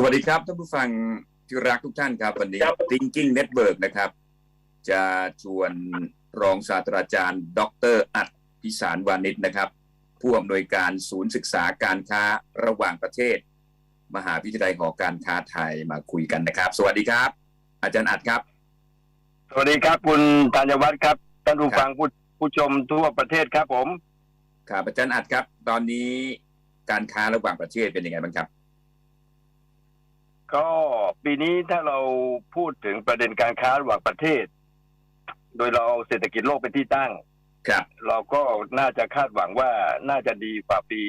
สวัสดีครับท่านผู้ฟังที่รักทุกท่านครับ วันนี้ครับ Thinking Network นะครับ จะชวนรองศาสตราจารย์ ดร อัดพิสารวานิชนะครับ ผู้อำนวยการศูนย์ศึกษาการค้าระหว่างประเทศ มหาวิทยาลัยหอการค้าไทยมาคุยกันนะครับ สวัสดีครับ อาจารย์อัดครับ สวัสดีครับ คุณธัญวัฒน์ครับท่านผู้ครับฟังผู้ผู้ชมทั่วประเทศครับผมครับอาจารย์อัดครับ ตอนนี้การค้าระหว่างประเทศเป็นยังไงบ้างครับ ก็ปีนี้ถ้าเราพูดถึงประเด็นการค้าระหว่างประเทศ โดยเราเอาเศรษฐกิจโลกเป็นที่ตั้ง ครับ เราก็น่าจะคาดหวังว่าน่าจะดีกว่าปี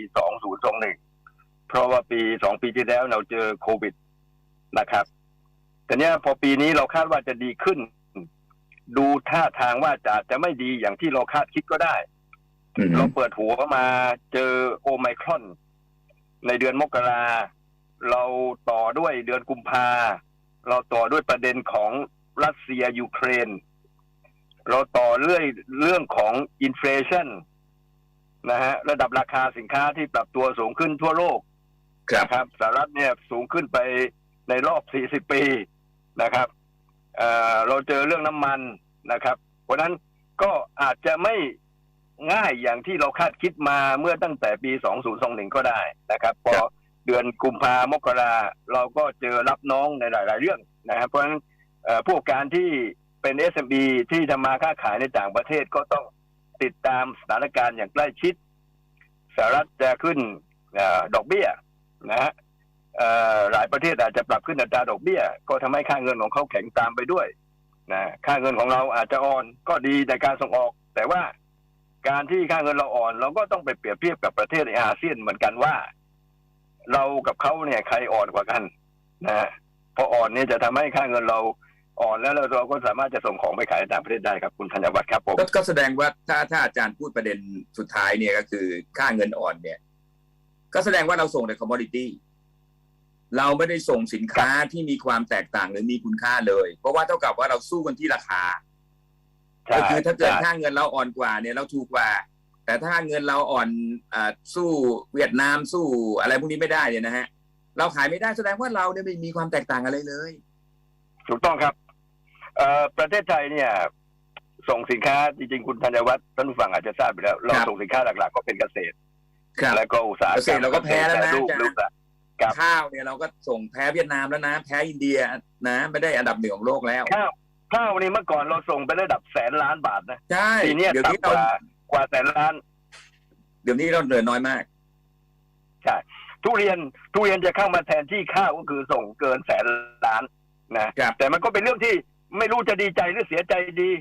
2021 เพราะว่าปีสองปีที่แล้วเราเจอโควิดนะครับ แต่เนี้ยพอปีนี้เราคาดว่าจะดีขึ้น ดูท่าทางว่าจะจะไม่ดีอย่างที่เราคาดคิดก็ได้อืมเราเปิดหัวมาเจอโอไมครอน ในเดือนมกรา เราต่อด้วยเดือนกุมภาเราต่อด้วยประเด็นของรัสเซียยูเครน เราต่อเรื่อยเรื่องของอินฟลชันนะฮะระดับราคาสินค้าที่ปรับตัวสูงขึ้นทั่วโลกครับนะครับสหรัฐเนี่ยสูงขึ้นไปในรอบ 40 ปีนะครับเอ่อเราเจอเรื่องน้ำมันนะครับ เพราะฉะนั้นก็อาจจะไม่ง่ายอย่างที่เราคาดคิดมาเมื่อตั้งแต่ปี 2021 ก็ได้นะครับ พอ เดือนกุมภามกราเราก็เจอรับน้องในหลาย ๆ เรื่องนะครับเพราะฉะนั้นเอ่อพวการที่เป็น SME ที่ทำมาค้าขายในต่างประเทศก็ต้องติดตามสถานการณ์อย่างใกล้ชิดสหรัฐจะขึ้นอดอกเบี้ยนะฮะหลายประเทศอาจจะปรับขึ้นอัตราดอกเบี้ย ก็ทำให้ค่าเงินของเขาแข็งตามไปด้วยนะค่าเงินของเราอาจจะอ่อนก็ดีในการส่งออก แต่ว่าการที่ค่าเงินเราอ่อน เราก็ต้องไปเปรียบเทียบกับประเทศในอาเซียนเหมือนกันว่า เรากับเขาเนี่ยใครอ่อนกว่ากันนะฮะพออ่อนเนี่ยจะทำให้ค่าเงินเราอ่อนแล้วเราก็สามารถจะส่งของไปขายในต่างประเทศได้ครับคุณธัญวัฒน์ครับผมก็ก็แสดงว่าถ้าถ้าอาจารย์พูดประเด็นสุดท้ายเนี่ยก็คือค่าเงินอ่อนเนี่ย ก็แสดงว่าเราส่งแต่คอมมอดิตี้เราไม่ได้ส่งสินค้าที่มีความแตกต่างหรือมีคุณค่าเลย เพราะว่าเท่ากับว่าเราสู้กันที่ราคาใช่ก็คือถ้าเกิดใช่ค่าเงินเราอ่อนกว่าเนี่ยเราถูกกว่า แต่ถ้าเงินเราอ่อนอ่าสู้เวียดนามสู้อะไรพวกนี้ไม่ได้เนี่ยนะฮะ เราขายไม่ได้แสดงว่าเราเนี่ยไม่มีความแตกต่างอะไรเลย ถูกต้องครับเอ่อประเทศไทยเนี่ย ส่งสินค้าจริงๆคุณธัญวัฒน์ท่านผู้ฟังอาจจะทราบไปแล้ว เราครับส่งสินค้าหลักๆ ก็เป็นเกษตรครับแล้วก็อุตสาหกรรมเกษตรเราก็แพ้แล้วนะรูปอาจารย์รูปละครับข้าวเนี่ยเราก็ส่งแพ้เวียดนามแล้วนะ แพ้อินเดียนะไม่ได้อันดับหนึ่งของโลกแล้วข้าวข้าวนี่เมื่อก่อนเราส่งไประดับแสนล้านบาทนะใช่ปีเนี้ยเดี๋ยวนี้ต่ำกเราว่า กว่าแสนล้าน เดี๋ยวนี้เราเหลือน้อยมาก ใช่ทุเรียนทุเรียนจะเข้ามาแทนที่ข้าวก็คือส่งเกินแสนล้านนะครับแต่มันก็เป็นเรื่องที่ไม่รู้จะดีใจหรือเสียใจดี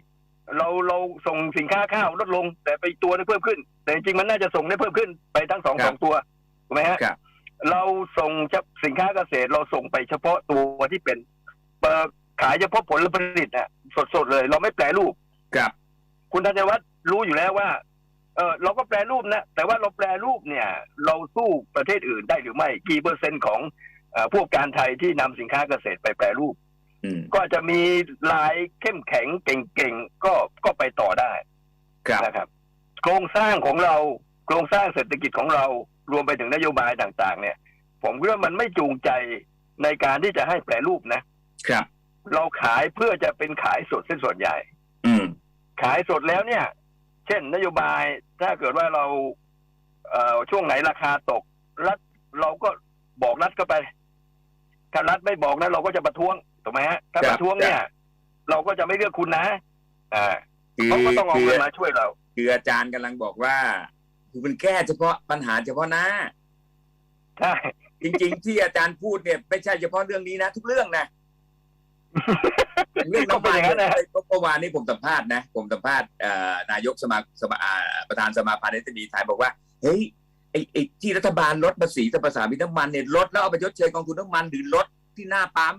เราเราส่งสินค้าข้าวลดลง แต่ไปตัวนึงเพิ่มขึ้น แต่จริงๆมันน่าจะส่งได้เพิ่มขึ้นไปทั้งสองครับสองตัวถูกไหมฮะครับเราส่งสินค้าเกษตรเราส่งไปเฉพาะตัวที่เป็นเอ่อขายเฉพาะผลผลิตน่ะสดๆเลย เราไม่แปรรูปครับคุณธัญวัฒน์ รู้อยู่แล้วว่า เออเราก็แปรรูปนะ แต่ว่าเราแปรรูปเนี่ย เราสู้ประเทศอื่นได้หรือไม่กี่เปอร์เซ็นต์ของเอ่อพวกการไทยที่นำสินค้าเกษตรไปแปรรูปอืมก็จะมีลายเข้มแข็งเก่งๆก็ก็ไปต่อได้ครับนะครับ โครงสร้างของเราโครงสร้างเศรษฐกิจของเรารวมไปถึงนโยบายต่าง ๆ เนี่ย ผมคิดว่ามันไม่จูงใจในการที่จะให้แปรรูปนะครับ เราขายเพื่อจะเป็นขายสดเส้นส่วนใหญ่ อืมขายสดแล้วเนี่ย เช่น นโยบายถ้าเกิดว่าเราเอ่อช่วงไหนราคาตก รัฐเราก็บอกรัฐก็ไปถ้ารัฐไม่บอกนะเราก็จะประท้วงถูกไหมฮะถ้าครับประท้วงเนี่ย เราก็จะไม่เลือกคุณนะอ่าคือเขาก็ต้องเอาคือเงินมาช่วยเรา คืออาจารย์กำลังบอกว่าคือมันแก้เฉพาะปัญหาเฉพาะหน้าใช่จริง ๆ ที่อาจารย์พูดเนี่ยไม่ใช่เฉพาะเรื่องนี้นะ ทุกเรื่องนะ เรื่องก็น้ำเป็นมันอย่างนั้นนะเมื่อวานนี้ผมสัมภาษณ์นะผมสัมภาษณ์เอ่อนายกสมาสมาอ่าประธานสมาพันธ์เอสดีไทยบอกว่าเฮ้ยไอ้ไอ้ที่รัฐบาลลดภาษีสรรพสามิตน้ำมันเนี่ยลดแล้วเอาไปชดเชยกองทุนน้ำมันหรือลดที่หน้าปั๊ม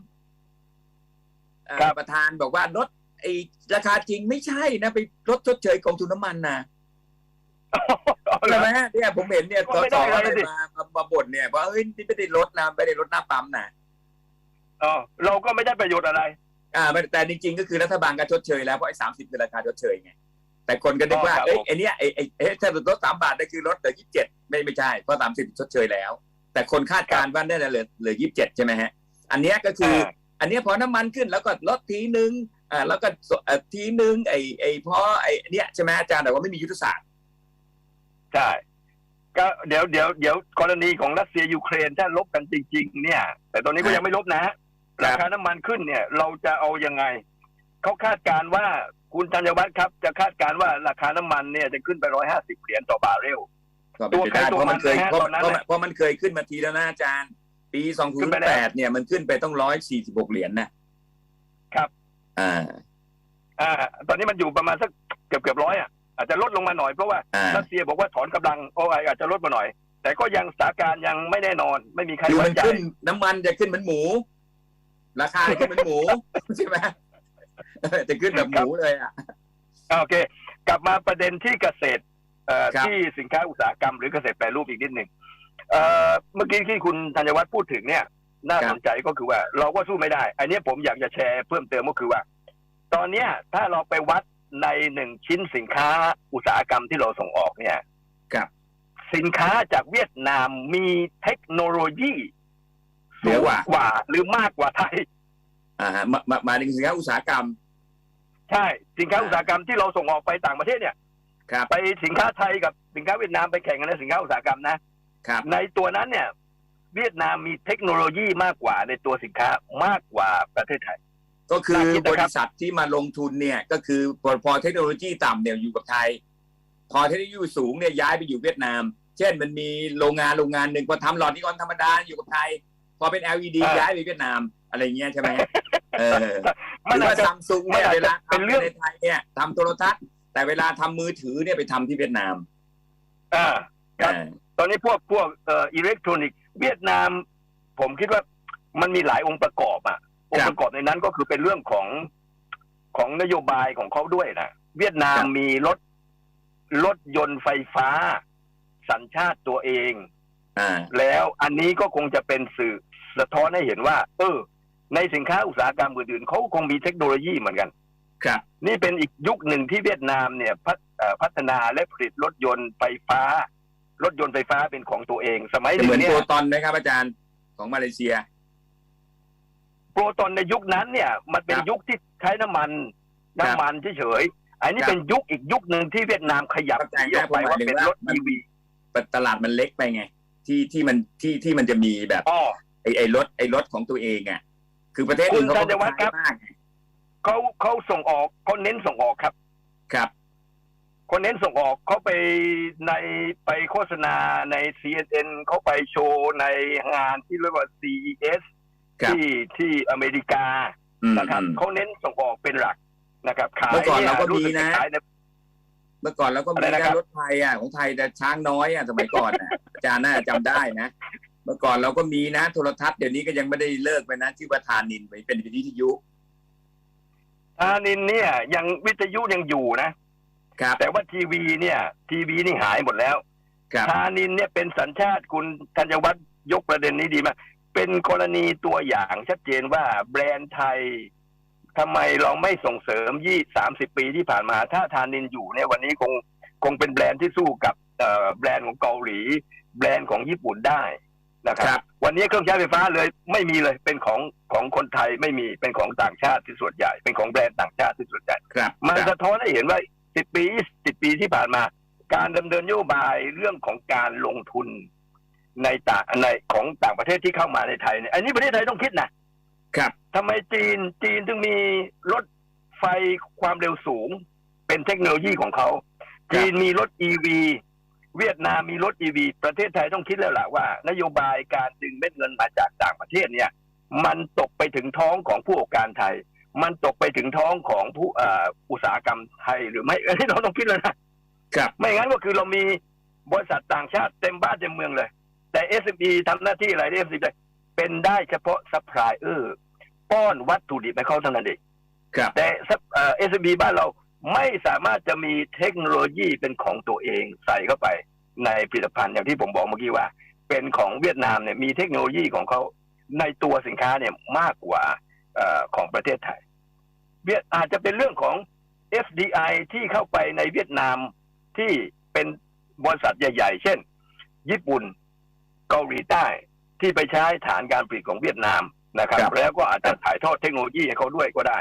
เอ่อครับประธานบอกว่าลดไอ้ราคาจริงไม่ใช่นะไปลดชดเชยกองทุนน้ำมันนะเอาเลใช่ยไหมฮะเนี่ยผมเห็นเนี่ยก็สไม่สได้อะไรอะไรสิมามามาบ่นเนี่ยว่าเอ้ยนี่ไม่ได้ลดนะไม่ได้ลดหน้าปั๊มนะอ๋อเราก็ไม่ได้ประโยชน์อะไร อ่าไม่แต่จริงๆก็คือรัฐบาลก็ชดเชยแล้วเพราะไอ้สามสิบคือราคาชดเชยไงแต่คนก็นึกว่าอ๋อครับเอ้ยผมไอ้เนี้ยไอ้ไอ้เอ้ยถ้าลดสามบาทได้คือลดเหลือยี่สิบเจ็ดไม่ไม่ใช่เพราะสามสิบชดเชยแล้ว แต่คนคาดการณ์ว่าได้เหลือเหลือยี่สิบเจ็ดใช่ไหมฮะ อันเนี้ยก็คืออ่าอันเนี้ยพอน้ำมันขึ้นแล้วก็ลดทีนึงอ่าแล้วก็เอ่อทีนึงไอ้ไอ้พอไอ้เนี้ยใช่ไหมอาจารย์แต่ว่าไม่มียุทธศาสตร์ใช่ก็เดี๋ยวเดี๋ยวเดี๋ยวกรณีของรัสเซียยูเครนถ้าลบกันจริง ๆ เนี่ย แต่ตอนนี้ก็ยังไม่ลบนะฮะค รับราคาน้ำมันขึ้นเนี่ย เราจะเอายังไงเขาคาดการณ์ว่าคุณธัญวัฒน์ครับ จะคาดการณ์ว่าราคาน้ำมันเนี่ยจะขึ้นไปร้อยห้าสิบเหรียญต่อบาร์เรลก็เป็นไปได้ตัวใครเพราะมันเคยตัวเพมันนะราะตอนนั้นเพราะมันเพราะมันเคยขึ้นมาทีแล้วนะอาจารย์ ปีสองขึ้นไปแล้วแปดเนี่ยมันขึ้นไปต้องร้อยสี่สิบหกเหรียญนะครับ อ่า อ่า ตอนนี้มันอยู่ประมาณสักเกือบเกือบร้อยอะอาจจะลดลงมาหน่อยเพราะว่าอ่ารัสเซียบอกว่าถอนกำลังโอ้ยอาจจะลดมาหน่อย แต่ก็ยังสถานการณ์ยังไม่แน่นอน ไม่มีใครคือไว้มันใจขึ้นน้ำมันจะขึ้นเหมือนหมู ราคาจะขึ้นเหมือนหมูใช่ไหมเออจะขึ้นแบบหมูเลยอะอ่าโอเค กลับมาประเด็นที่เกษตรเอ่อครับที่สินค้าอุตสาหกรรมหรือเกษตรแปรรูปอีกนิดหนึ่งเอ่อเมื่อกี้ที่คุณธัญวัฒน์พูดถึงเนี่ย น่าสนใจก็คือว่า เราก็สู้ไม่ได้ อันนี้ผมอยากจะแชร์เพิ่มเติมก็คือว่า ตอนเนี้ยถ้าเราไปวัดในหนึ่งชิ้นสินค้าอุตสาหกรรมที่เราส่งออกเนี่ยครับสินค้าจากเวียดนามมีเทคโนโลยี เหนืสูองกว่า กว่า หรือมากกว่าไทย อ่าฮะมามามาถึงสินค้าอุตสาหกรรม ใช่สินค้าอ่า อุตสาหกรรมที่เราส่งออกไปต่างประเทศเนี่ย ครับ ไปสินค้าไทยกับสินค้าเวียดนามไปแข่งกันในสินค้าอุตสาหกรรมนะครับ ในตัวนั้นเนี่ย เวียดนามมีเทคโนโลยีมากกว่าในตัวสินค้ามากกว่าประเทศไทย ก็คือน่าคิดบนะครับริษัทที่มาลงทุนเนี่ย ก็คือพอพอเทคโนโลยีต่ำเนี่ยอยู่กับไทย พอเทคโนโลยีสูงเนี่ยย้ายไปอยู่เวียดนาม เช่นมันมีโรงงานโรงงานหนึ่งพอทำหลอดนิออนธรรมดาอยู่กับไทย พอเป็น LED อ่า ย้ายไปเวียดนามอะไรเงี้ยใช่ไหมเออหมันรืออาจว่าจะซัมซุงมันเนี่ยอาจจะเวลาเป็นทำเรื่องในไทยเนี่ยทำโทรทัศน์ แต่เวลาทำมือถือเนี่ยไปทำที่เวียดนามอ่า ครับอ่าตอนนี้พวกพวกเอ่ออิเล็กทรอนิกส์เวียดนาม ผมคิดว่ามันมีหลายองค์ประกอบอะองค์ประกอบในนั้นก็คือเป็นเรื่องของของนโยบายของเขาด้วยนะเวียดนามมีรถรถยนต์ไฟฟ้า สัญชาติตัวเอง อ่า แล้วอันนี้ก็คงจะเป็นสื่อ สะท้อนให้เห็นว่า เออ ในสินค้าอุตสาหกรรมอื่นๆเขาคงมีเทคโนโลยีเหมือนกันครับนี่เป็นอีกยุคหนึ่งที่เวียดนามเนี่ยพัฒเอ่อพัฒนาและผลิตรถยนต์ไฟฟ้า รถยนต์ไฟฟ้าเป็นของตัวเอง สมัยหจะนึ่เหมืงอนเนี่โปยรตอนไหมครับอาจารย์ของมาเลเซีย โปรตอนในยุคนั้นเนี่ย มันเป็นครับยุคที่ใช้น้ำมันครับน้ำมันเฉยๆอันนี้ครับเป็นยุคอีกยุคหนึ่งที่เวียดนามขยับเข้าใจหนีออกไปครับว่าเป็นรถผมหมายถึงว่าอีวีตลาดมันเล็กไปไง ที่ที่มันที่ที่มันจะมีแบบอ๋อ ไอ้ไอ้รถไอ้รถของตัวเองอะคือประเทศอื่นเขาคุณก็ธัญวัฒน์ครับมากไงเขาเขาส่งออกเขาเน้นส่งออกครับ ครับคนเน้นส่งออกเขาไปในไปโฆษณาใน CNN เขาไปโชว์ในงานที่เรียกว่า CES ครับที่ที่อเมริกาอืมนะครับอืมเขาเน้นส่งออกเป็นหลักนะครับขายเมื่อก่อนเราก็ยรู้สึมีนะจขายในเมื่อก่อนเราก็มีอะไรนะครันะบรถไทยอะของไทยแต่ช้างน้อยอะสมัยก่อนอะอาจารย์น่าจะจำได้นะ เมื่อก่อนเราก็มีนะ โทรทัศน์เดี๋ยวนี้ก็ยังไม่ได้เลิกไปนะชื่อว่าทานินไปเป็นวิทยุทานินเนี่ย ยังวิทยุยังอยู่นะครับ แต่ว่าทีวีเนี่ย ทีวีนี่หายหมดแล้วครับ ทานินเนี่ยเป็นสัญชาติคุณธัญวัฒน์ยกประเด็นนี้ดีมากเป็นกรณีตัวอย่างชัดเจนว่าแบรนด์ไทยทำไมเราไม่ส่งเสริมยี่สามสิบปีที่ผ่านมา ถ้าทานินอยู่เนี่ยวันนี้คงคงเป็นแบรนด์ที่สู้กับเอ่อแบรนด์ของเกาหลี แบรนด์ของญี่ปุ่นได้ นะคครัรับบวันนี้เครื่องใช้ไฟฟ้าเลยไม่มีเลยเป็นของของคนไทยไม่มีเป็นของต่างชาติที่ส่วนใหญ่ เป็นของแบรนด์ต่างชาติที่ส่วนใหญ่ครับมันครับสะท้อนให้เห็นว่า10ปี10ปีที่ผ่านมา การดำเนินนโยบายเรื่องของการลงทุนในต่างในของต่างประเทศที่เข้ามาในไทยเนี่ยอันนี้ประเทศไทยต้องคิดนะครับทำไมจีนจีนถึงมีรถไฟความเร็วสูง เป็นเทคโนโลยีของเขา จีนมีรถ EV เวียดนามมีรถ EV ประเทศไทยต้องคิดแล้วล่ะว่า นโยบายการดึงเม็ดเงินมาจากต่างประเทศเนี่ย มันตกไปถึงท้องของผู้ประกอบการไทย มันตกไปถึงท้องของผู้เอ่ออุตสาหกรรมไทยหรือไม่อันนี้เราต้องคิดเลยนะครับไม่งั้นก็คือเรามีบริษัทต่างชาติเต็มบ้านเต็มเมืองเลย แต่ SME ทำหน้าที่อะไร SME เป็นได้เฉพาะซัพพลายเออร์ป้อนวัตถุดิบให้เขาเท่านั้นเองครับแต่เอ่อ SME บ้านเรา ไม่สามารถจะมีเทคโนโลยีเป็นของตัวเองใส่เข้าไปในผลิตภัณฑ์อย่างที่ผมบอกเมื่อกี้ว่า เป็นของเวียดนามเนี่ยมีเทคโนโลยีของเขาในตัวสินค้าเนี่ยมากกว่าเออของประเทศไทยเวียดอาจจะเป็นเรื่องของ FDI ที่เข้าไปในเวียดนามที่เป็นบริษัทใหญ่ ๆ เช่น ญี่ปุ่นเกาหลีใต้ที่ไปใช้ฐานการผลิตของเวียดนามนะครับครับแล้วก็อาจจะถ่ายทอดเทคโนโลยีให้เขาด้วยก็ได้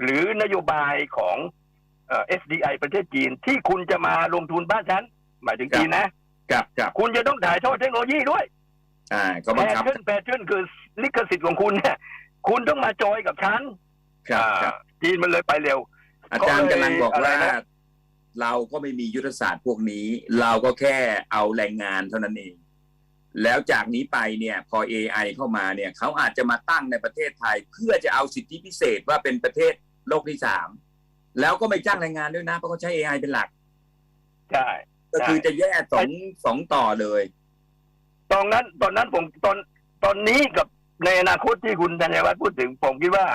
หรือนโยบายของเอ่อ SDI ประเทศจีนที่คุณจะมาลงทุนบ้านฉัน หมายถึงจีนนะครับครับคุณจะต้องถ่ายทอดเทคโนโลยีด้วยอ่าก็แพบังชคับชั่นแพชชั่นคือลิขสิทธิ์ของคุณเนี่ยคุณต้องมาจอยกับฉันครับครับ อ่าจีนมันเลยไปเร็ว อาจารย์ก็เลยกำลังบอกอะไรว่านะ เราก็ไม่มียุทธศาสตร์พวกนี้ เราก็แค่เอาแรงงานเท่านั้นเอง แล้วจากนี้ไปเนี่ย พอ AI เข้ามาเนี่ย เขาอาจจะมาตั้งในประเทศไทย เพื่อจะเอาสิทธิพิเศษว่าเป็นประเทศโลกที่สาม แล้วก็ไม่จ้างแรงงานด้วยนะ เพราะเขาใช้ AI เป็นหลัก ใช่ ก็คือจะแยกสองสองต่อเลย ตอนนั้นตอนนั้นผมตอนตอนนี้กับในอนาคตที่คุณธัญวัฒน์พูดถึงผมคิดว่า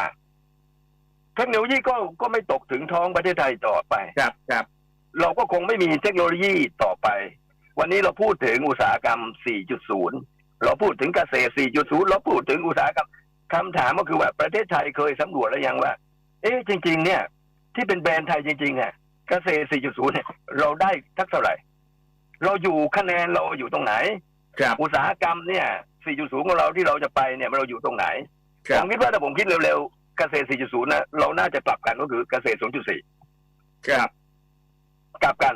เทคโนโลยีก็ก็ไม่ตกถึงท้องประเทศไทยต่อไป ครับครับ เราก็คงไม่มีเทคโนโลยีต่อไป วันนี้เราพูดถึงอุตสาหกรรม 4.0 เราพูดถึงเกษตร 4.0 เราพูดถึงอุตสาหกรรมคำถามก็คือว่าประเทศไทยเคยสำรวจแล้วยังว่า เอ๊ะจริง ๆ เนี่ย ที่เป็นแบรนด์ไทยจริงๆอะเกษตร 4.0 เนี่ย เราได้ทักเท่าไหร่ เราอยู่คะแนนเราอยู่ตรงไหน ครับ อุตสาหกรรมเนี่ย 4.0 ของเราที่เราจะไปเนี่ยเราอยู่ตรงไหนครัผบมคิดว่าถ้าผมคิดเร็วๆ เกษตร 4.0 นะ เราน่าจะกลับกันก็คือเกษตร2.4ครับ กลับกัน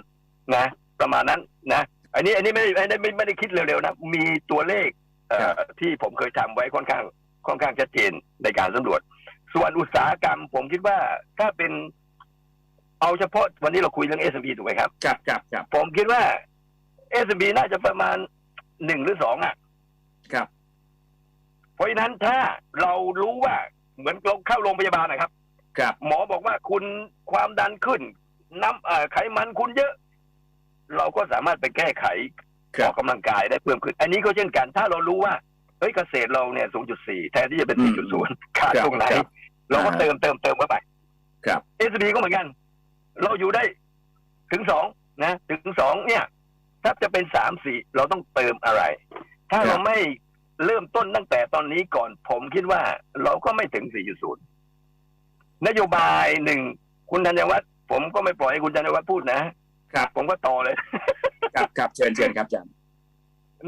นะ ประมาณนั้นนะ อันนี้อันนี้ไม่ไม่ได้ไม่ไม่ได้คิดเร็วๆนะ มีตัวเลขเอ่อที่ผมเคยทำไว้ค่อนข้างค่อนข้างชัดเจนในการสำรวจ ส่วนอุตสาหกรรม ผมคิดว่าถ้าเป็น เอาเฉพาะวันนี้เราคุยเรื่อง S&P ถูกไหมครับครับครับครับผมคิดว่า S&P น่าจะประมาณหนึ่งหรือสองอะ ครับ เพราะฉะนั้นถ้าเรารู้ว่าเหมือนเราเข้าโรงพยาบาลนะครับ ครับ หมอบอกว่าคุณความดันขึ้น น้ำเอ่อไขมันคุณเยอะ เราก็สามารถไปแก้ไขคอรัอบกกำลังกายได้เพิ่มขึ้น อันนี้ก็เช่นกัน ถ้าเรารู้ว่าเฮ้ยเกษตรเราเนี่ย 0.4 แทนที่จะเป็นอืม4.0 ขาดครับตรงไหนครับเราก็อ่าเติมเติมเติมเข้าไป ครับ s อ p ก็เหมือนกัน เราอยู่ได้ถึงสองนะ ถึงสองเนี่ย ถ้าจะเป็นสามสี่เราต้องเติมอะไร ถ้าครับเราไม่เริ่มต้นตั้งแต่ตอนนี้ก่อนผมคิดว่า เราก็ไม่ถึง 4.0 นโยบายหนึ่งคุณธัญวัฒน์ผมก็ไม่ปล่อยให้คุณธัญวัฒน์พูดนะครับผมก็ต่อเลยครับครับเชิญเชิญครับอาจารย์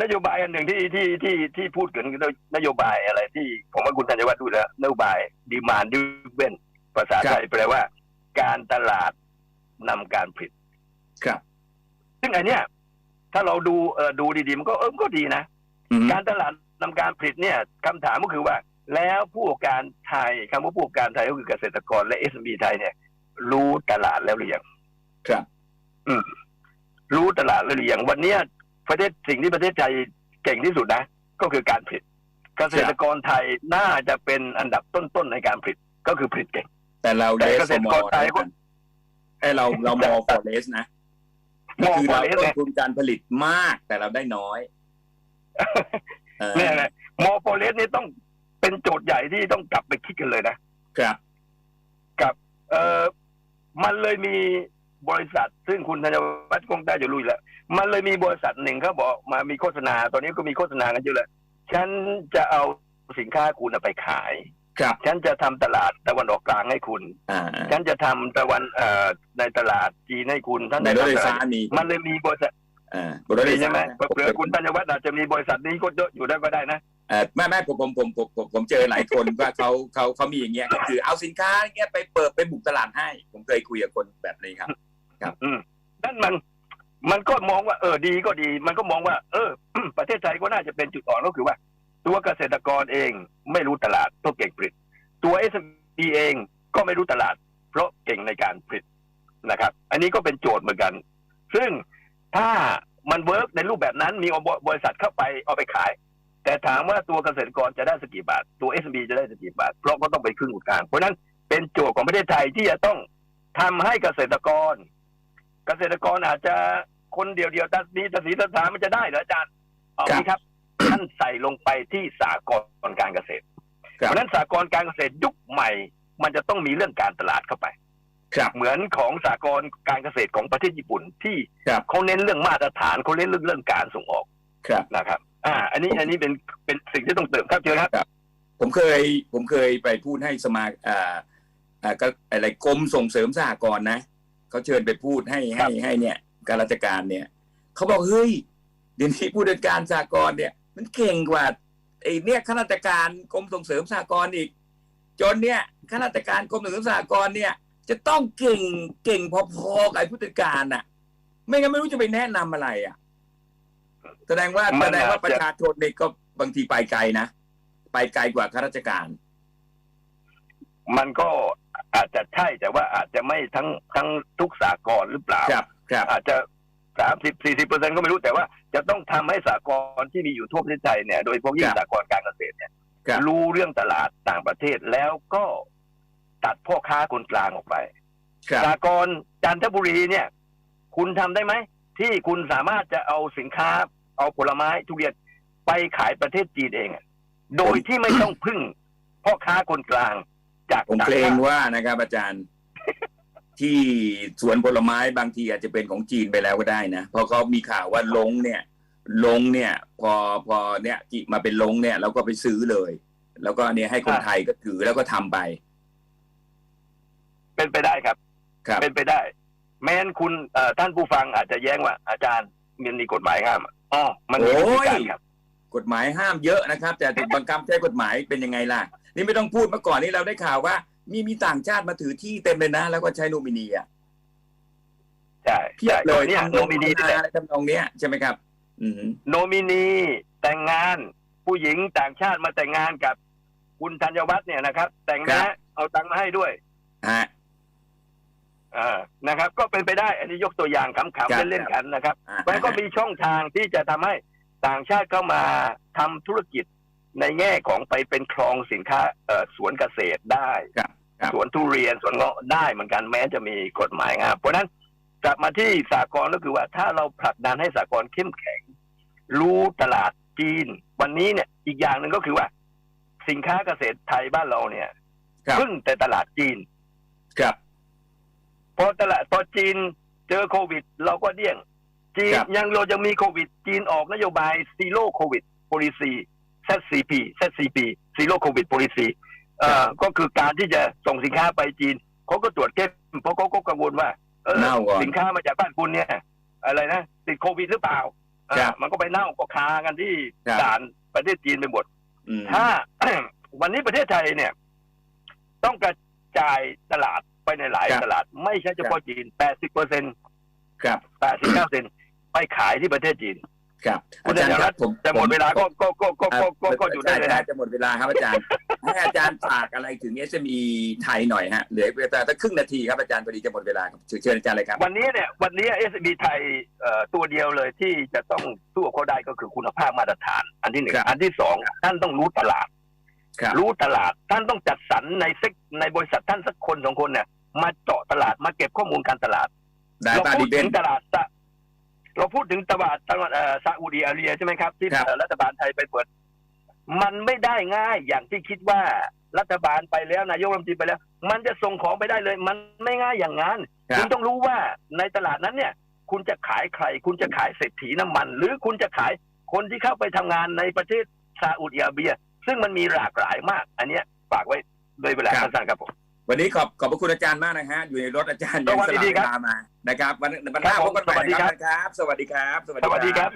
นโยบายอันหนึ่งที่ที่ที่ที่พูดถึงนโยบายอะไร ที่ผมว่าคุณธัญวัฒน์พูดแล้วนโยบายดีมานดิเวนภาษาไทยแปลว่า การตลาด นำการผลิตครับ ซึ่งอันเนี้ยถ้าเราดูเออดูดีๆมันก็เออมันก็ดีนะอืมการตลาดนำการผลิตเนี่ยคำถามก็คือว่า แล้วผู้ประกอบการไทยคำว่าผู้ประกอบการไทยก็คือเกษตรกรและ s อ b ไทยเนี่ย รู้ตลาดแล้วหรือยังครับรู้ตลาดแล้วหรือยังวันเนี้ยประเทศสิ่งที่ประเทศไทยเก่งที่สุดนะ ก็คือการผลิต เกษตรกรไทยน่าจะเป็นอันดับต้นๆในการผลิตก็คือผลิตเก่ง แต่เราแต่เลเกสษตรมอกรไทยก็ ไอเราเรามอฟอเรสนะมองคือฟอเราเรสต้เนี่นยทุนการผลิตมากแต่เราได้น้อยเออเนี่ยนะมอฟอเรสนี่ต้องเป็นโจทย์ใหญ่ที่ต้องกลับไปคิดกันเลยนะครับเออมันเลยมีบริษัท ซึ่งคุณธัญวัฒน์คงได้จะรู้อยู่แล้ว มันเลยมีบริษัทหนึ่งเขาบอกมามีโฆษณา ตอนนี้ก็มีโฆษณากันเยอะเลยฉันจะเอาสินค้าคุณเอาไปขาย ครับฉันจะทำตลาดตะวันออกกลางให้คุณ อ่าฉันจะทำตะวันเอ่อในตลาดจีนให้คุณท่านในรถไฟทำตฟ้าลาดมีมันเลยมีบริษัทอ่ารถไฟใช่ฟ้าไหมนะเผื่อคุณธัญวัฒน์อาจจะมีบริษัทนี้ก็เยอะอยู่ได้ก็ได้นะเออไม่ไม่ผมผมผมผมผมผมเจอหลายคนว่าเขาเขาเขามีอย่างเงี้ยก็คือเอาสินค้าเงี้ยไปเปิดไปบุกตลาดให้ ผมเคยคุยกับคนแบบนี้ครับอืมนั่นมันมันก็มองว่าเออดีก็ดี มันก็มองว่า เออ ประเทศไทยก็น่าจะเป็นจุดอ่อนก็คือว่า ตัวเกษตรกรเองไม่รู้ตลาดเพราะเก่งผลิต ตัวเอสบีเองก็ไม่รู้ตลาด เพราะเก่งในการผลิตนะครับ อันนี้ก็เป็นโจทย์เหมือนกัน ซึ่งถ้ามันเวิร์กในรูปแบบนั้นมีบริษัทเข้าไปเอาไปขาย แต่ถามว่าตัวเกษตรกรจะได้สักกี่บาท ตัว s อ b จะได้สักกี่บาท เพราะก็ต้องไปครึ่งกลางเพราะนั้นเป็นโจทย์ของประเทศไทยที่จะต้องทำให้เกษตรกร เกษตรกรอาจจะคนเดียวเดียวตัดมีตัดสีตัดสามันจะได้เหรออาจารย์เอาครับนี้ครับ ท่านใส่ลงไปที่สากลการเกษตรคเพรับราะฉะนั้นสากลการเกษตรยุคใหม่ มันจะต้องมีเรื่องการตลาดเข้าไปครับเหมือนของสากลการเกษตรของประเทศญี่ปุ่นที่ครับเขาเน้นเรื่องมาตรฐานเขาเน้นเรื่องเรื่องการส่งออกครับนะครับ อ่า อันนี้อันนี้เป็นเป็นสิ่งที่ต้องเติมครับเชิญครับ ผมเคยผมเคยไปพูดให้สมาอ่าอ่าก็อะไรกรมส่งเสริมสหกรณ์นะเขาเชิญไปพูดให้ครัให้บให้เนี่ย การราชการเนี่ยเขาบอกเฮ้ยเดี๋ยวนี้ผู้จัดการสหกรณ์เนี่ย มันเก่งกว่าไอ้เนี่ยข้าราชการกรมส่งเสริมสหกรณ์อีก จนเนี่ยข้าราชการกรมส่งเสริมสหกรณ์เนี่ย จะต้องเก่งเก่งพอๆกับไอ้ผู้จัดการน่ะ ไม่งั้นไม่รู้จะไปแนะนำอะไรอะ แสดงว่ามันแสดงว่าอาจจะประชาชนเนี่ยก็บางทีไปไกลนะไปไกลกว่าข้าราชการ มันก็อาจจะใช่แต่ว่าอาจจะไม่ทั้งทั้งทุกสากลหรือเปล่าครับครับอาจจะ สามสิบสี่สิบเปอร์เซ็นก็ไม่รู้แต่ว่าจะต้องทำให้สากลที่มีอยู่ทั่วประเทศไทยเนี่ยโดยเฉพาะยิ่งสากลการเกษตรเนี่ยครับรู้เรื่องตลาดต่างประเทศแล้วก็ตัดพ่อค้าคนกลางออกไปครับสากลจันทบุรีเนี่ย คุณทำได้ไหมที่คุณสามารถจะเอาสินค้า เอาผลไม้ทุเรียนไปขายประเทศจีนเองอะโดยที่ไม่ต้องพึ่งพ่อค้าคนกลาง จากผมต่างเกรงชาติว่านะครับอาจารย์ ที่สวนผลไม้บางทีอาจจะเป็นของจีนไปแล้วก็ได้นะเพราะเขามีข่าวว่าลงเนี่ยลงเนี่ย พอพอเนี่ยกิมาเป็นลงเนี่ยเราก็ไปซื้อเลย แล้วก็เนี่ยให้คนไทยก็ถือแล้วก็ทำไป เป็นไปได้ครับครับเป็นไปได้ แม้นคุณเอ่อท่านผู้ฟังอาจจะแย้งว่า อาจารย์มันมีกฎหมายห้ามอ๋อมันมีวิธีการครับกฎหมายห้ามเยอะนะครับ แต่บังคับใช้กฎหมายเป็นยังไงล่ะ นี่ไม่ต้องพูดเมื่อก่อนนี้เราได้ข่าวว่า มีมีต่างชาติมาถือที่เต็มเลยนะ แล้วก็ใช้โนมินีอะใช่เพียบเลยเนี่ยทำโนมินีนี่แหละอะไรทำนองเนี้ยใช่ไหมครับอืมโนมินีแต่งงานผู้หญิงต่างชาติมาแต่งงานกับคุณธัญวัฒน์เนี่ยนะครับ แต่งครันะบเอาตังค์มาให้ด้วยฮะอ่านะครับ ก็เป็นไปได้อันนี้ยกตัวอย่างขำครับๆเล่นๆกันนะครับอ่ามันก็มีช่องทางที่จะทำให้ต่างชาติเข้ามาทำธุรกิจ ในแง่ของไปเป็นคลองสินค้าเอ่อสวนเกษตรได้ครับครับสวนทุเรียนสวนเงาะได้เหมือนกันแม้จะมีกฎหมายงามเพราะฉะนั้นกลับมาที่สากลก็คือว่าถ้าเราผลักดันให้สากลเข้มแข็ง รู้ตลาดจีน วันนี้เนี่ยอีกอย่างหนึ่งก็คือว่า สินค้าเกษตรไทยบ้านเราเนี่ยครับพึ่งแต่ตลาดจีนครับพอตลาดพอจีนเจอโควิด เราก็เดี่ยง จีนครับยังเราจะมีโควิด จีนออกนโยบาย zero covid policy ZCP ZCP zero covid policy เอ่อก็คือการที่จะส่งสินค้าไปจีนเขาก็ตรวจเข้มเพราะเขาก็กังวลว่า เออเน่าก่อน สินค้ามาจากบ้านคุณเนี่ย อะไรนะติดโควิดหรือเปล่าอ่าครับมันก็ไปเน่าก็คากันที่ครับ ด่านประเทศจีนไปหมด อืม ถ้า วันนี้ประเทศไทยเนี่ย ต้องกระจายตลาดไปในหลายครับตลาด ไม่ใช่เฉพาะจีน 80เปอร์เซ็นต์ครับ 89เปอร์เซ็นต์ไปขายที่ประเทศจีน ครับคุอาณจารย์อาคจารย์รับผมจะหมดเวลาก็ก็ก็ก็ก็ก็ก็อยู่ได้เลยนะจะหมดเวลาครับอาจารย์ให้อาจารย์ฝากอะไรถึง SME ไทยหน่อยฮะเหลือเวลาตั้งครึ่งนาทีครับอาจารย์พอดีจะหมดเวลาครับเชิญอาจารย์เลยครับ วันนี้เนี่ยวันนี้ s อ b ไทยเอ่อตัวเดียวเลยที่จะต้องสู้กับเขาได้ก็คือคุณภาพมาตรฐาน อันที่หนึ่งครับอันที่สองท่านต้องรู้ตลาดครับรู้ตลาดท่านต้องจัดสรรในเซกในบริษัทท่านสักคนสองคนเนี่ยมาเจาะตลาดมาเก็บข้อมูลการตลาดได้เราตาพูดีดเบถึนงตลาดซะ เราพูดถึงตลาดตลาดเอ่อซาอุดีอาระเบียใช่ไหมครับ ที่ครับเอ่อรัฐบาลไทยไปเปิด มันไม่ได้ง่ายอย่างที่คิดว่ารัฐบาลไปแล้วนายกรัฐมนตรีไปแล้ว มันจะส่งของไปได้เลย มันไม่ง่ายอย่างนั้นครัคุบณต้องรู้ว่าในตลาดนั้นเนี่ย คุณจะขายใคร คุณจะขายเศรษฐีน้ำมัน หรือคุณจะขายคนที่เข้าไปทำงานในประเทศซาอุดิอาระเบีย ซึ่งมันมีหลากหลายมาก อันเนี้ยฝากไว้โดยเวลาสั้นๆครับผม วันนี้ขอบขอบพระคุณอาจารย์มากนะฮะอยู่ในรถอาจารย์สยังวัสสดีละครัเวบลามานะครับวันวันหครัน้าบพบกันใหม่สวัสดีนะครับครับ สวัสดีครับ สวัสดีครับ